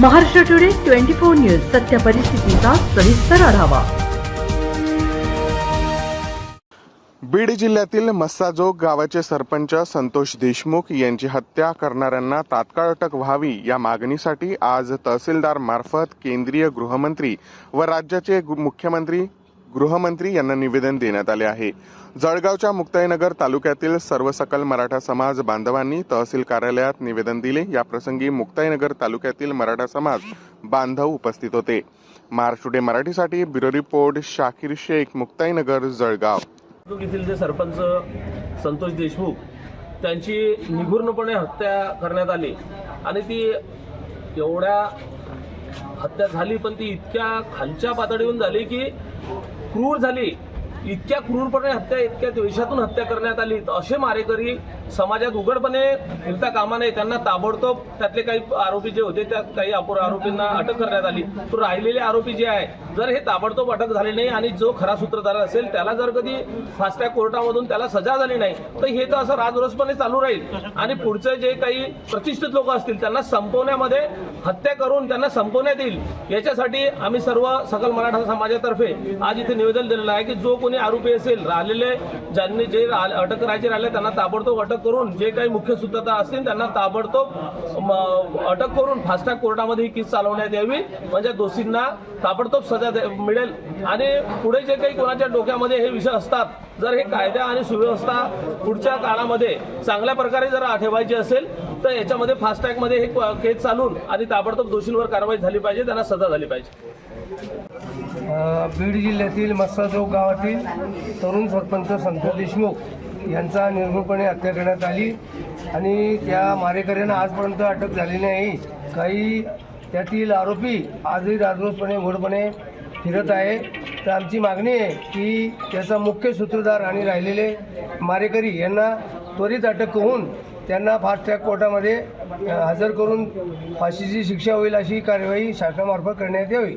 Maharashtra today twenty four news सत्य परिस्थितीचा सविस्तर आढावा. बीड जिल्ह्यातील मस्साजोग गावाचे सरपंच संतोष देशमुख यांची हत्या करणाऱ्यांना तात्काळ अटक व्हावी या मागणीसाठी आज तहसीलदार मार्फत केंद्रीय गृहमंत्री व राज्याचे गु- मुख्यमंत्री गृहमंत्री यांना निवेदन देण्यात आले आहे. जळगावच्या मुक्ताईनगर तालुक्यातील सर्व सकल मराठा समाज बांधवांनी तहसील कार्यालयात निवेदन दिले. याप्रसंगी मुक्ताईनगर तालुक्यातील मराठा समाज बांधव उपस्थित होते. महाराष्ट्र टुडे मराठीसाठी ब्युरो रिपोर्ट शाकीर शेख मुक्ताईनगर जळगाव. येथील जे सरपंच संतोष देशमुख त्यांची निघूर्णपणे हत्या करण्यात आली. आणि ती एवढ्या हत्या झाली पण ती इतक्या खालच्या पातळीहून झाली की क्रूर झाली. इतक्या क्रूरपणे हत्या इतक्या द्वेषातून हत्या करण्यात आली. असे मारेकरी समाजात उघडपणे फिरता कामा नये. त्यांना ताबडतोब त्यातले काही आरोपी जे होते त्यात काही अपुर आरोपींना अटक करण्यात आली. तो राहिलेले आरोपी जे आहे जर हे ताबडतोब अटक झाले नाही आणि जो खरा सूत्रधार असेल त्याला जर कधी फास्टॅग कोर्टामधून त्याला सजा झाली नाही तर हे तर असं राजरोसपणे चालू राहील. आणि पुढचे जे काही प्रतिष्ठित लोक असतील त्यांना संपवण्यामध्ये हत्या करून त्यांना संपवण्यात येईल. याच्यासाठी आम्ही सर्व सकल मराठा समाजातर्फे आज इथे निवेदन दिलेलं आहे की जो कोणी आरोपी असेल राहिलेले ज्यांनी जे अटक करायचे राहिले त्यांना ताबडतोब अटक करून जे काही मुख्य सूत्रधार असतील त्यांना ताबडतोब अटक करून फास्टॅग कोर्टामध्ये ही केस चालवण्यात यावी. म्हणजे दोषींना ताबडतोब सजा दे- मिळेल. आणि पुढे जे काही कोणाच्या डोक्यामध्ये हे विषय असतात जर हे कायदा आणि सुव्यवस्था पुढच्या काळामध्ये चांगल्या प्रकारे जर ठेवायची असेल तर याच्यामध्ये फास्टॅगमध्ये हे केस चालून आणि ताबडतोब दोषींवर कारवाई झाली पाहिजे त्यांना सजा झाली पाहिजे. बीड जिल्ह्यातील मस्साचौक गावातील तरुण सरपंच संतोष देशमुख यांचा निर्भयपणे हत्या करण्यात आली आणि त्या मारेकऱ्यांना आजपर्यंत अटक झाली नाही. काही त्यातील आरोपी आजही राजरोसपणे घोडपणे फिरत आहे. तर आमची मागणी आहे की त्याचा मुख्य सूत्रधार आणि राहिलेले मारेकरी यांना त्वरित अटक होऊन त्यांना फास्ट ट्रॅक कोर्टामध्ये हजर करून फाशीची शिक्षा होईल अशी कार्यवाही शासनामार्फत करण्यात यावी.